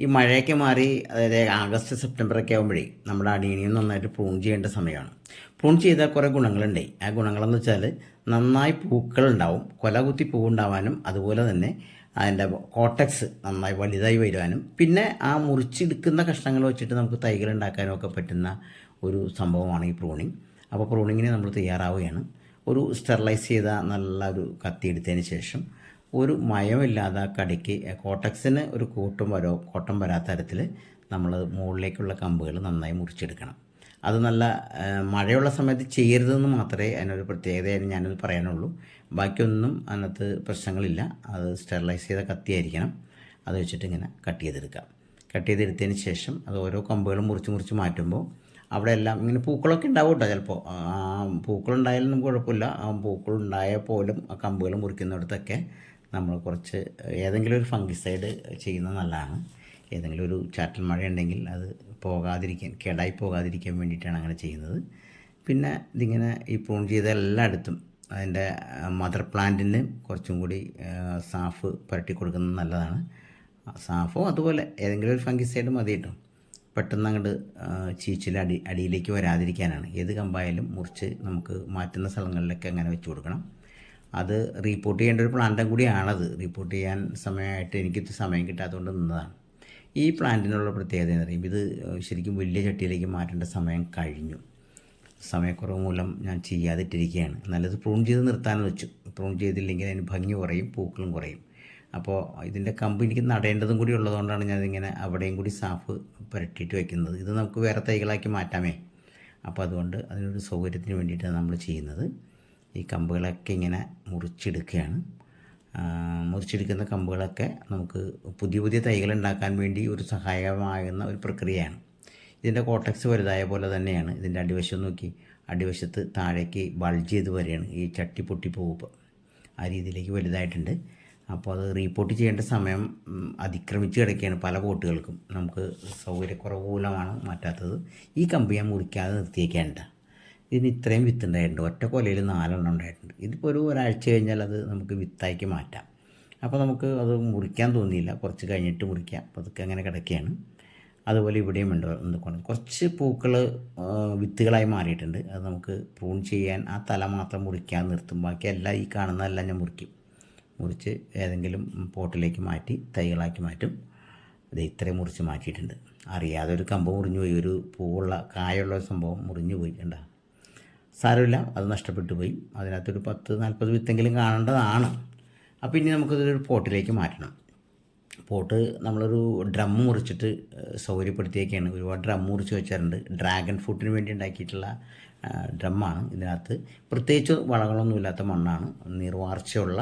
ഈ മഴയൊക്കെ മാറി അതായത് ആഗസ്റ്റ് സെപ്റ്റംബർ ഒക്കെ ആകുമ്പോഴേ നമ്മുടെ അടിയണിയും നന്നായിട്ട് പ്രൂൺ ചെയ്യേണ്ട സമയമാണ്. പ്രൂൺ ചെയ്താൽ കുറേ ഗുണങ്ങളുണ്ടായി ആ ഗുണങ്ങളെന്ന് വെച്ചാൽ നന്നായി പൂക്കളുണ്ടാവും കൊല കുത്തി പൂവുണ്ടാവാനും അതുപോലെ തന്നെ അതിന്റെ കോട്ടക്സ് നന്നായി വലുതായി വരുവാനും പിന്നെ ആ മുറിച്ചെടുക്കുന്ന കഷ്ണങ്ങൾ വെച്ചിട്ട് നമുക്ക് തൈകൾ ഉണ്ടാക്കാനും ഒക്കെ പറ്റുന്ന ഒരു സംഭവമാണ് ഈ പ്രൂണിങ് അപ്പോൾ പ്രൂണിങ്ങിന് നമ്മൾ തയ്യാറാവുകയാണ്. ഒരു സ്റ്റെറിലൈസ് ചെയ്ത നല്ല ഒരു കത്തി എടുത്തതിന് ശേഷം ഒരു മയമില്ലാതെ കടിക്ക് കോട്ടക്സിന് ഒരു കൂട്ടും വരോ കോട്ടം വരാത്ത തരത്തിൽ നമ്മൾ മുകളിലേക്കുള്ള കമ്പുകൾ നന്നായി മുറിച്ചെടുക്കണം. അത് നല്ല മഴയുള്ള സമയത്ത് ചെയ്യരുതെന്ന് മാത്രമേ അതിനൊരു പ്രത്യേകതയായി ഞാനത് പറയാനുള്ളൂ. ബാക്കിയൊന്നും അതിനകത്ത് പ്രശ്നങ്ങളില്ല. അത് സ്റ്റെറിലൈസ് ചെയ്ത കത്തിയായിരിക്കണം. അത് വെച്ചിട്ട് ഇങ്ങനെ കട്ട് ചെയ്തെടുക്കാം. കട്ട് ചെയ്തെടുത്തതിന് ശേഷം അത് ഓരോ കമ്പുകളും മുറിച്ച് മുറിച്ച് മാറ്റുമ്പോൾ അവിടെ എല്ലാം ഇങ്ങനെ പൂക്കളൊക്കെ ഉണ്ടാവും കേട്ടോ ചിലപ്പോൾ. പൂക്കളുണ്ടായാലും നമുക്ക് കുഴപ്പമില്ല. പൂക്കളുണ്ടായാൽ പോലും ആ കമ്പുകൾ മുറിക്കുന്നിടത്തൊക്കെ നമ്മൾ കുറച്ച് ഏതെങ്കിലും ഒരു ഫംഗിസൈഡ് ചെയ്യുന്നത് നല്ലതാണ്. ഏതെങ്കിലും ഒരു ചാറ്റൽ മഴ ഉണ്ടെങ്കിൽ അത് പോകാതിരിക്കാൻ കേടായി പോകാതിരിക്കാൻ വേണ്ടിയിട്ടാണ് അങ്ങനെ ചെയ്യുന്നത്. പിന്നെ ഇതിങ്ങനെ ഈ പ്രൂൺ ചെയ്ത എല്ലായിടത്തും അതിന്റെ മദർ പ്ലാന്റിന് കുറച്ചും കൂടി സാഫ് പുരട്ടി കൊടുക്കുന്നത് നല്ലതാണ്. സാഫോ അതുപോലെ ഏതെങ്കിലും ഒരു ഫംഗിസൈഡ് മതി കേട്ടോ. പെട്ടെന്ന് അങ്ങോട്ട് ചീച്ചിൽ അടി അടിയിലേക്ക് വരാതിരിക്കാനാണ്. ഏത് കമ്പായാലും മുറിച്ച് നമുക്ക് മാറ്റുന്ന സ്ഥലങ്ങളിലൊക്കെ അങ്ങനെ വെച്ച് കൊടുക്കണം. അത് റിപ്പോർട്ട് ചെയ്യേണ്ട ഒരു പ്ലാന്റും കൂടിയാണത്. റിപ്പോർട്ട് ചെയ്യാൻ സമയമായിട്ട് എനിക്ക് സമയം കിട്ടാത്തതുകൊണ്ട് നിന്നതാണ്. ഈ പ്ലാന്റിനുള്ള പ്രത്യേകത എന്ന് പറയുമ്പോൾ ഇത് ശരിക്കും വലിയ ചട്ടിയിലേക്ക് മാറ്റേണ്ട സമയം കഴിഞ്ഞു. സമയക്കുറവ് മൂലം ഞാൻ ചെയ്യാതിട്ടിരിക്കുകയാണ്. നല്ലത് പ്രൂൺ ചെയ്ത് നിർത്താൻ വെച്ചു. പ്രൂൺ ചെയ്തില്ലെങ്കിൽ അതിന് ഭംഗി കുറയും പൂക്കളും കുറയും. അപ്പോൾ ഇതിന്റെ കമ്പ് എനിക്ക് നടേണ്ടതും കൂടി ഉള്ളതുകൊണ്ടാണ് ഞാനിങ്ങനെ അവിടെയും കൂടി സാഫ് പുരട്ടിയിട്ട് വയ്ക്കുന്നത് ഇത് നമുക്ക് വേറെ തൈകളാക്കി മാറ്റാമേ. അപ്പോൾ അതുകൊണ്ട് അതിനൊരു സൗകര്യത്തിന് വേണ്ടിയിട്ടാണ് നമ്മൾ ചെയ്യുന്നത്. ഈ കമ്പുകളൊക്കെ ഇങ്ങനെ മുറിച്ചെടുക്കുകയാണ്. മുറിച്ചെടുക്കുന്ന കമ്പുകളൊക്കെ നമുക്ക് പുതിയ പുതിയ തൈകൾ ഉണ്ടാക്കാൻ വേണ്ടി ഒരു സഹായകമാകുന്ന ഒരു പ്രക്രിയയാണ്. ഇതിന്റെ കോട്ടക്സ് വലുതായ പോലെ തന്നെയാണ്. ഇതിന്റെ അടിവശം നോക്കി അടിവശത്ത് താഴേക്ക് ബൾജ് ചെയ്ത് വരികയാണ്. ഈ ചട്ടി പൊട്ടി പോകുമ്പോൾ ആ രീതിയിലേക്ക് വലുതായിട്ടുണ്ട്. അപ്പോൾ അത് റീപ്പോർട്ട് ചെയ്യേണ്ട സമയം അതിക്രമിച്ച് കിടക്കുകയാണ് പല ബോട്ടുകൾക്കും നമുക്ക് സൗകര്യക്കുറവ് മൂലമാണ് മാറ്റാത്തത്. ഈ കമ്പ് ഞാൻ മുറിക്കാതെ നിർത്തിയേക്കാനുണ്ട്. ഇതിന് ഇത്രയും വിത്ത് ഉണ്ടായിട്ടുണ്ട്. ഒറ്റ കൊലയിൽ നാലെണ്ണം ഉണ്ടായിട്ടുണ്ട്. ഇതിപ്പോൾ ഒരു ഒരാഴ്ച കഴിഞ്ഞാൽ അത് നമുക്ക് വിത്താക്കി മാറ്റാം. അപ്പോൾ നമുക്ക് അത് മുറിക്കാൻ തോന്നിയില്ല. കുറച്ച് കഴിഞ്ഞിട്ട് മുറിക്കാം. അപ്പോൾ അതൊക്കെ അങ്ങനെ കിടക്കുകയാണ്. അതുപോലെ ഇവിടെയും ഉണ്ട് കുറച്ച് പൂക്കൾ വിത്തുകളായി മാറിയിട്ടുണ്ട്. അത് നമുക്ക് പ്രൂൺ ചെയ്യാൻ ആ തല മാത്രം മുറിക്കാൻ നിർത്തും. ബാക്കി എല്ലാം ഈ കാണുന്നതെല്ലാം ഞാൻ മുറിക്കും. മുറിച്ച് ഏതെങ്കിലും പോട്ടിലേക്ക് മാറ്റി തൈകളാക്കി മാറ്റും. ഇത് ഇത്രയും മുറിച്ച് മാറ്റിയിട്ടുണ്ട്. അറിയാതെ ഒരു കമ്പ് മുറിഞ്ഞു പോയി ഒരു പൂവുള്ള കായുള്ള സംഭവം മുറിഞ്ഞു പോയി കണ്ട? സാരമില്ല. അത് നഷ്ടപ്പെട്ടു പോയി. അതിനകത്തൊരു പത്ത് നാൽപ്പത് വിത്തെങ്കിലും കാണേണ്ടതാണ്. അപ്പോൾ ഇനി നമുക്കിതൊരു പോട്ടിലേക്ക് മാറ്റണം. പോട്ട് നമ്മളൊരു ഡ്രം മുറിച്ചിട്ട് സൗകര്യപ്പെടുത്തിയൊക്കെയാണ് ഒരുപാട് ഡ്രം മുറിച്ച് വെച്ചിട്ടുണ്ട് ഡ്രാഗൺ ഫ്രൂട്ടിന് വേണ്ടി ഉണ്ടാക്കിയിട്ടുള്ള ഡ്രമ്മാണ് ഇതിനകത്ത്. പ്രത്യേകിച്ച് വളങ്ങളൊന്നും ഇല്ലാത്ത മണ്ണാണ്. നീർവാർച്ചയുള്ള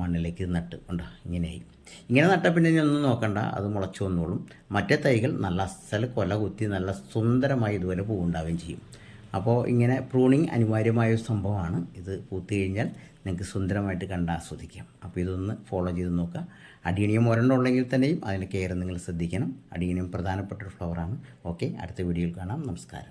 മണ്ണിലേക്ക് നട്ട്. ഉണ്ട ഇങ്ങനെയായി. ഇങ്ങനെ നട്ടാൽ പിന്നെ ഒന്നും നോക്കണ്ട. അത് മുളച്ചു വന്നോളും. മറ്റേ തൈകൾ നല്ല അസൽ കൊല കുത്തി നല്ല സുന്ദരമായി ഇതുപോലെ പൂവുണ്ടാവുകയും ചെയ്യും. അപ്പോൾ ഇങ്ങനെ പ്രൂണിങ് അനിവാര്യമായ ഒരു സംഭവമാണ്. ഇത് പൂത്തി കഴിഞ്ഞാൽ നിങ്ങൾക്ക് സുന്ദരമായിട്ട് കണ്ട് ആസ്വദിക്കാം. അപ്പോൾ ഇതൊന്ന് ഫോളോ ചെയ്ത് നോക്കുക. അടിയണിയം ഒരെണ്ണം ഉണ്ടെങ്കിൽ തന്നെയും അതിന്റെ കെയർ നിങ്ങൾ ശ്രദ്ധിക്കണം. അടിയണിയം പ്രധാനപ്പെട്ട ഒരു ഫ്ലവറാണ്. ഓക്കെ അടുത്ത വീഡിയോയിൽ കാണാം. നമസ്കാരം.